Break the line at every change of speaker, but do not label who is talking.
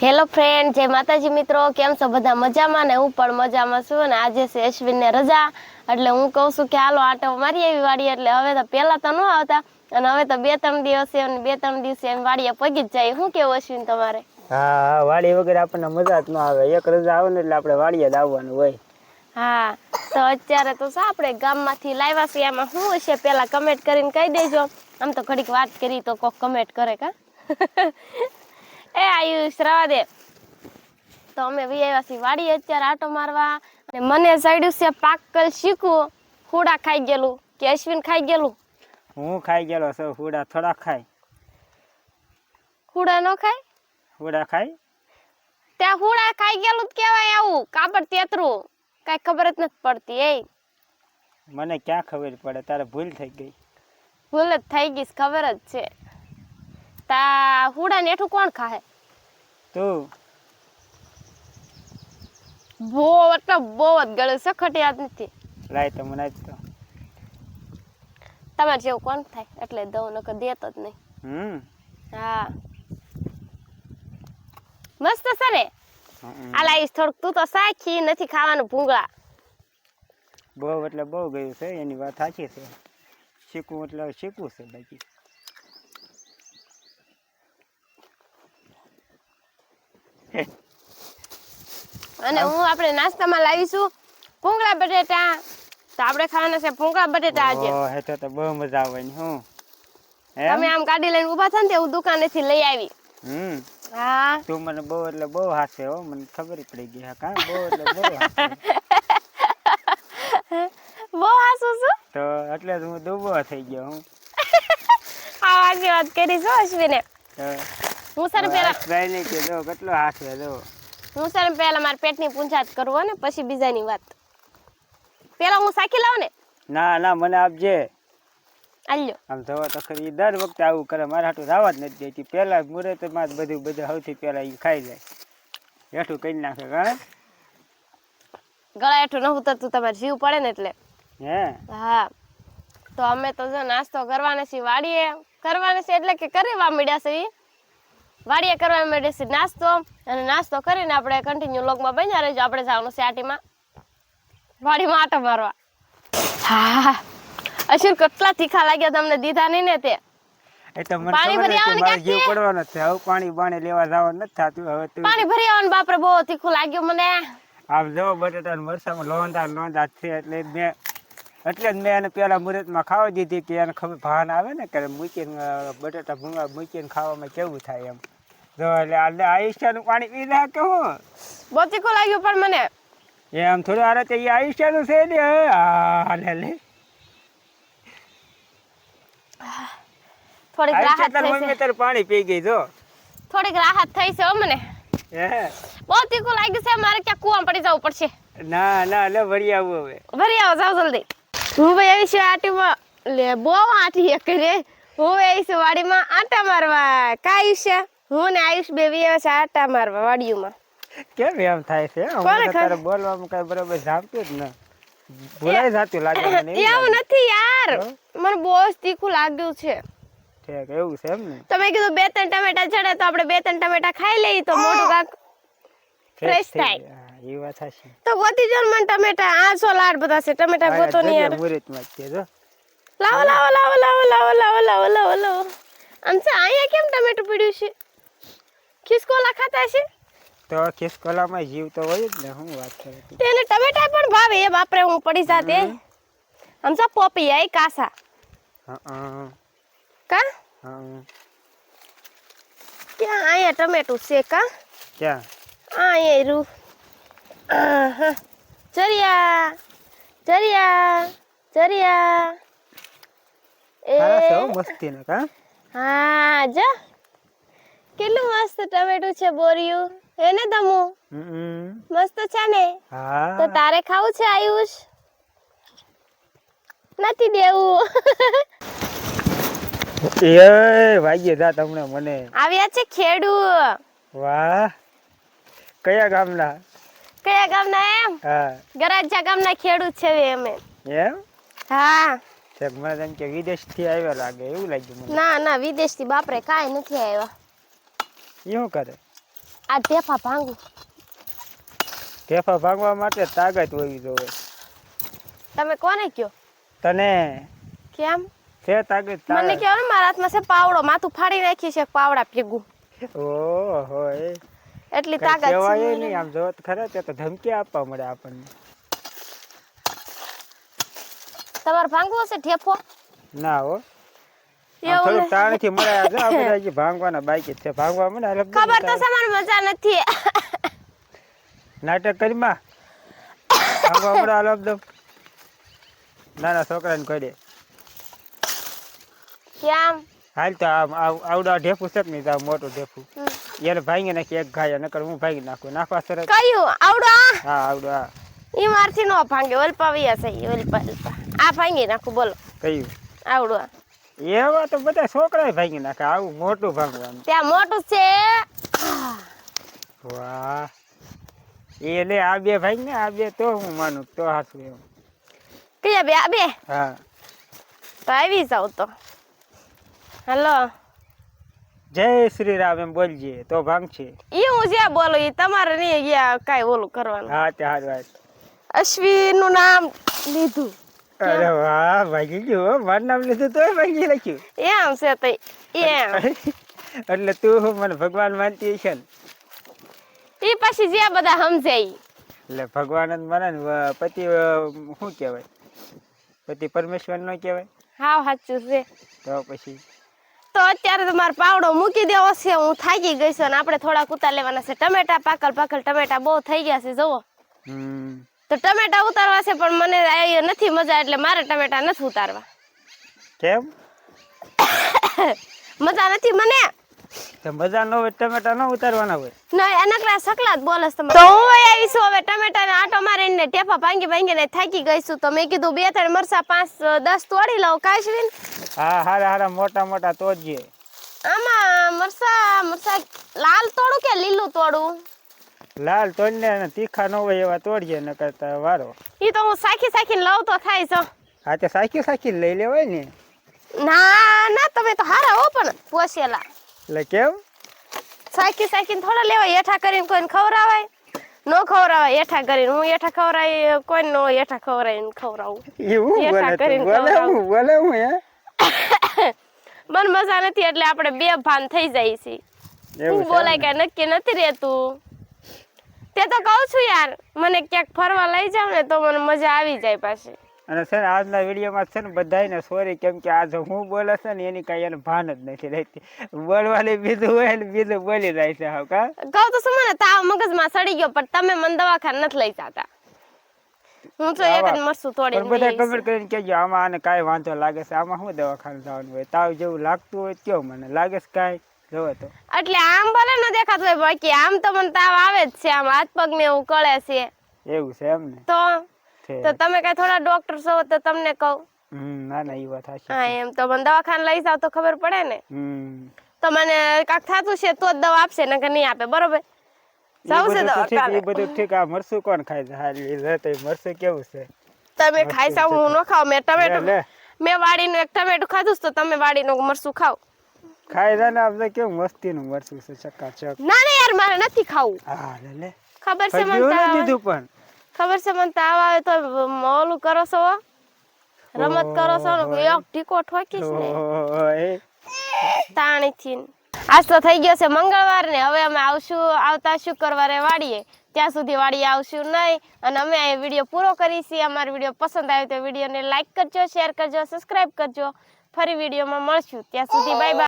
Hello friend જય માતાજી મિત્રો. કેમ છો? બધા મજામાં ને હું પણ મજામાં છું ને આજે છે અશ્વિનને રજા. એટલે હું કહું છું કે હાલો આટો મારી આવી વાડી એટલે હવે તો પહેલા તો ન આવતા અને હવે તો બે ત્રણ દિવસે અને બે ત્રણ દિવસે એમ વાડીએ પગી જ જાય. શું કેવું અશ્વિન તમારે?
હા હા વાડી વગર આપણને મજા જ ન આવે. એક રજા આવે ને એટલે આપણે વાડીએ જ આવવાનું હોય.
હા તો અત્યારે તો શું આપણે ગામમાંથી લાવ્યા છીએ. આમાં શું હશે? પહેલાં કમેન્ટ કરીને કહી દેજો. આમ તો ઘડીક વાત કરી તો કોક કમેન્ટ કરે કા? એ આયુષ રવા દે. તો અમે વી આવ્યા છીએ વાડી અત્યારે આટો મારવા. અને મને ચડ્યું છે પાકલ શીખવું. હુડા ખાઈ ગયેલું. કે અશ્વિન ખાઈ ગયેલું?
હું ખાઈ ગયેલો છું. હુડા થોડા ખાય.
હુડા ન ખાય?
હુડા ખાય?
ત્યાં હુડા ખાઈ ગયેલું જ કહેવાય આવું. કાપડ તેતરું. કઈ ખબર જ નથી પડતી એ
મને ક્યાં ખબર પડે? તારે ભૂલ થઈ ગઈ.
ભૂલ જ થઈ ગઈ ખબર જ છે. તા હુડા ને એઠું કોણ ખાહે?
તું?
બહુ એટલે બહુ જ ગળે સખટ યાદ નથી.
લાય તો મને તો
તમારે જેવું કોણ થાય? એટલે દઉં નકર દેતો જ નહીં.
હમ.
હા. મસ્ત સરે આલા ઈ થોડુંક તું તો સાખી નથી ખાવાનું ભૂંગળા.
બહુ એટલે બહુ ગયું છે એની વાત સાચી છે. શીખવું એટલે શીખવું છે બાકી.
અને હું આપણે નાસ્તામાં લાવીશું ભૂંગળા બટેટા. તો આપણે ખાવાના છે ભૂંગળા બટેટા આજે.
હે તો તો બહુ મજા આવે ને હું
તમે આમ ગાડી લઈને ઊભા થા ને તે હું દુકાનેથી લઈ આવી.
હમ.
હા.
તું મને બહુ એટલે બહુ હાસે હો. મને ખબર પડી ગઈ હા કાં? બહુ એટલે બહુ
બહુ હાસું છું?
તો એટલે હું દુબો થઈ ગયો હું.
આ વાત કરી છો અશ્વિને
તો
હું સર પેલા
ભાઈ કે જો કેટલો હાસે જો.
હું સર પહેલા મારા પેટની પૂંછાત કરવો ને પછી બીજાની વાત. પેલા હું સાખી લાવ ને?
ના ના મને આપજે.
આલ્યો.
આમ થવા તો ખરી દર વખતે આવું કરે મારા હાટું રાવા જ નથી પહેલા મુહૂર્તમાં જ બધું બધું સૌથી પેલા એ ખાઈ જાય. હેઠું કરી નાખે હા
ગળા હેઠું ન ઉતરતું તમારે જીવ પડે ને એટલે.
હે?
હા. તો અમે તો જો નાસ્તો કરવાના છીએ વાડીએ. કરવાના છે એટલે કે કરવા મળ્યા છે ઈ. વાડીએ કરવા માટે નાસ્તો. અને નાસ્તો કરીને આપણે કન્ટિન્યુ લોગમાં બન્યા રહેજો. આપણે જવાનું છે આટીમાં. વાડીમાં આટો મારવા હા. અશુર કેટલા તીખા લાગ્યા તમને દીધા નહીં ને તે? પાણી ભરી આવવાનું
હવે પાણી બાણી લેવા જવાનું નથી થતું. હવે
પાણી ભરી આવવાનું બાપરે બહુ તીખું લાગ્યું મને.
આમ જો બટેટા મરસામાં લોંદા લોંદા છે એટલે મેં એટલે જ મેં એને પેલા મુહૂર્તમાં ખાવા દીધી કે એને ખબર ભાન આવે ને કે મૂકીને બટેટા ભૂંગા મૂકીને ખાવામાં કેવું થાય એમ. જો એટલે આ લે પાણી પી લે કે હું?
તીખું લાગ્યું પણ મને.
એમ થોડું આરે તે આયુષ્યનું છે ને હાલે લે
થોડીક રાહત થઈ
મમ્મી
છે.
તાર પાણી પી ગઈ જો.
થોડીક રાહત થઈ છે હો મને.
હે?
તીખું લાગ્યું છે મારે ક્યાં કુવામાં પડી જવું પડશે.
ના ના લે ભરી આવું હવે.
ભરી આવો જાવ જલ્દી. હું ભાઈ આવી છું આટીમાં. લે બહુ આટી એક રે હું આવી છું વાડીમાં આટા મારવા. કા આયુષ્ય હું ને આયુષ બે વી આવ્યા આટા મારવા વાડીઓમાં.
કેમ એમ થાય છે?
ખબર?
તારે બોલવામાં કઈ બરોબર જામતું જ ન. ભૂલાઈ જાતું લાગે મને એવું
નથી યાર. મને બહુ જ તીખું લાગ્યું છે.
ઠીક એવું છે એમ ને?
તો મેં કીધું બે ત્રણ ટમેટા ચડે તો આપણે બે ત્રણ ટમેટા ખાઈ લઈએ તો મોઢું કાક
ફ્રેશ
થાય.
એ વાત સાચી.
તો ગોતી જો મને ટમેટા. આ સો લાડ બધા છે ટમેટા ગોતો નહીં યાર.
મુહૂર્તમાં જ છે જો
લાવો લાવો લાવો લાવો લાવો લાવો લાવો લાવો લાવો. આમ છે અહીંયા કેમ ટમેટું પડ્યું છે? ખિસકોલા ખાતા છે
તો ખિસકોલામાં જીવ તો હોય જ ને હું વાત કરું તું
તેને ટમેટા પણ ભાવે એ બાપરે હું પડી જાતે આમ સા પોપી આઈ કાસા.
હા હા.
કા?
હા
ક્યાં અહીંયા ટમેટું છે કા?
ક્યાં?
અહીંયા રૂ. આહા. જરિયા જરિયા જરિયા
સારા છે હો
એ
મસ્તી ને કા?
હા જો. કેટલું મસ્ત ટમેટું છે બોરિયું. હે ને તમુ? મસ્ત છે ને? તો તારે ખાવું છે આયુષ? નથી દેવું.
એ વાગ્યે દા તમને મને.
આવ્યા છે ખેડૂ.
વાહ. કયા ગામના?
કયા ગામના એમ?
હા.
ગરાજા ગામના ખેડૂત છે અમે.
એમ?
હા.
એમ કે વિદેશથી આવ્યા લાગે એવું લાગ્યું મને.
ના ના વિદેશથી બાપરે કાઈ નથી આવ્યા.
શું કરે?
આ ઢેફા ભાંગું.
ઢેફા ભાંગવા માટે તાકાત હોવી જોઈએ.
તમે કોને કયો?
તને.
કેમ?
છે તાકાત
મને કયો ને મારા હાથમાં છે પાવડો માથું ફાડી નાખી છે પાવડા ભેગું.
ઓહો એ
એટલી તાકાત
કહેવાય
છે
નહીં આમ જો તો ખરા તે તો ધમકી આપવા મળે આપણને.
તમારે ભાંગવું હશે ઠેફો
ના હો. જો આ બધા ભાંગવાના બાકી છે. ભાંગવા મને અલગ
ખબર તો સમાન મજા નથી.
નાટક કરી માં? ભાંગવા મળે અલગ દમ નાના છોકરાને કહી દે.
કેમ?
હાલ તો આમ આવડા ઢેફું છે કે આ મોટું ઢેફું. એને ભાંગી નાખી એક ઘાય નકર હું ભાંગી નાખું. નાખવા સરસ.
કયું? આવડો?
હા આવડો હા.
ઈ મારથી નો ભાંગે. ઓલપા વૈયા છે ઓલપા ઓલપા. આ ભાંગી નાખું બોલો.
કયું?
આવડું.
એવા તો બધા છોકરા ભાંગી નાખે આવું મોટું ભાંગવાનું.
ત્યાં મોટું છે.
વાહ. એ લે આ બે ભાઈ ને આ બે તો હું માનું તો હાસું એમ.
કયા બે આ બે?
હા.
તો આવી જાવ તો. હલો.
જય શ્રી રામ એમ બોલજે તો ભાંગ છે
એ હું જ્યાં બોલું એ તમારે નહીં ગયા કાંઈ ઓલું કરવાનું.
હા તે હાર વાત.
અશ્વિનનું નામ લીધું.
અરે વાહ ભાગી ગયો માર મારું નામ લીધું તો ભાગી નાખ્યું.
એમ છે તો એમ.
એટલે તું હું મને ભગવાન માનતી છે ને?
ઈ પછી જ્યાં બધા સમજાય.
એટલે ભગવાન જ મને પતિ શું કહેવાય? પતિ પરમેશ્વર નો કહેવાય?
હાવ સાચું છે.
તો પછી?
તો અત્યારે તમારે પાવડો મૂકી દેવો છે. હું થાકી ગઈ છું અને આપણે થોડા કુતા લેવાના છે. ટમેટા પાકલ પાકલ ટમેટા બહુ થઈ ગયા છે જુઓ.
હમ.
તો ટમેટા ઉતારવા છે પણ મને આ નથી મજા એટલે મારે ટમેટા નથી ઉતારવા.
કેમ?
મજા નથી મને?
તો મજા ન હોય ટમેટા ન ઉતારવાના હોય.
નહીં નકરા સકલાત બોલસ તમે. તો હું આવી છું હવે ટમેટાને આટો મારીને ટેપા ભાંગી ભાંગીને થાકી ગઈ છું. તો મેં કીધું બે ત્રણ મરસા પાંચ દસ તોડી લઉં કાશવીન
હા હારા હારા મોટા મોટા તોડજે.
આમાં મરસા મરસા લાલ તોડું કે લીલું તોડું?
લાલ તોડને અને તીખા ન હોય એવા તોડીએ ન કરતા વારો.
ઈ તો હું સાખી સાખી લઉં તો થાય છો
હા તે સાખી સાખી લઈ લેવાય ને?
ના ના તમે તો હારા હો પણ પોસેલા.
એટલે કેમ?
સાખી સાખી થોડા લેવાય એઠા કરીને કોઈને ખવડાવાય. નો ખવરાવાય એઠા કરીને. હું એઠા ખવડાવી કોઈને નો એઠા ખવડાવીને ખવડાવું.
એવું
એઠા
બોલે
કરીને.
હું બોલે હું હે?
મન મજા નથી એટલે આપણે બે ભાન થઈ જાય છે. બોલાય કઈ નક્કી નથી રહેતું. તે તો કહું છું યાર મને ક્યાંક ફરવા લઈ જાવ ને તો મને મજા આવી જાય પાછી.
અને છે ને આજના વિડીયોમાં છે ને બધાને સોરી કેમ કે આજે હું બોલે છે ને એની કાંઈ એને ભાન જ નથી રહેતી. બોલવાની બીજું હોય ને બીજું બોલી જાય છે હવે કા?
કહું તો શું મને તાવ મગજમાં સડી ગયો પણ તમે મને દવાખાને નથી લઈ જતા. હું તો એક જ મરસું તોડી
બધા કમેન્ટ કરીને કહેજો આમાં આને કાંઈ વાંધો લાગે છે આમાં શું દવાખાને જવાનું હોય? તાવ જેવું લાગતું હોય કયો મને લાગે છે કાંઈ? જોવો તો.
એટલે આમ ભલે ન દેખાતું હોય બાકી આમ તો મને તાવ આવે જ છે. આમ હાથ પગ ને એવું કળે છે.
એવું છે એમ ને?
તો? તો તમે કઈ થોડા ડોક્ટર છો તો તમને કહું.
ના ના એ વાત
હા એમ તો મને દવાખાને લઈ જાવ તો ખબર પડે ને. તો મને કાક થાતું છે તો જ દવા આપશે નકર નહીં આપે બરોબર? જાવ છે દવાખાને
એ બધું ઠીક. આ મરસું કોણ ખાય? છે હા એ લે તો એ મરસું કેવું છે?
તમે ખાઈ સાવ હું ન ખાવ મેં ટમેટું મેં વાડીનું એક ટમેટું ખાધું તો તમે વાડીનું મરસું ખાવ
ખાઈ જાય ને આપણે કેવું મસ્તીનું મરસું છે ચકાચક
ના ના યાર મારે નથી ખાવું.
હા લે લે.
ખબર છે મને તાવ
દીધું પણ.
ખબર છે મને તાવ આવે તો મોલું કરો છો રમત કરો છો. એક ઢીકો ઠોકીશ ને.
તાણી
થી આજ તો થઈ ગયો છે મંગળવાર ને હવે અમે આવશું આવતા શુક્રવારે વાડીએ. ત્યાં સુધી વાડીએ આવશું નહીં. અને અમે આ વીડિયો પૂરો કરીશી અમારો વીડિયો પસંદ આવ્યો તો વિડીયોને લાઈક કરજો શેર કરજો સબસ્ક્રાઇબ કરજો. ફરી વિડીયોમાં મળશું. ત્યાં સુધી બાય બાય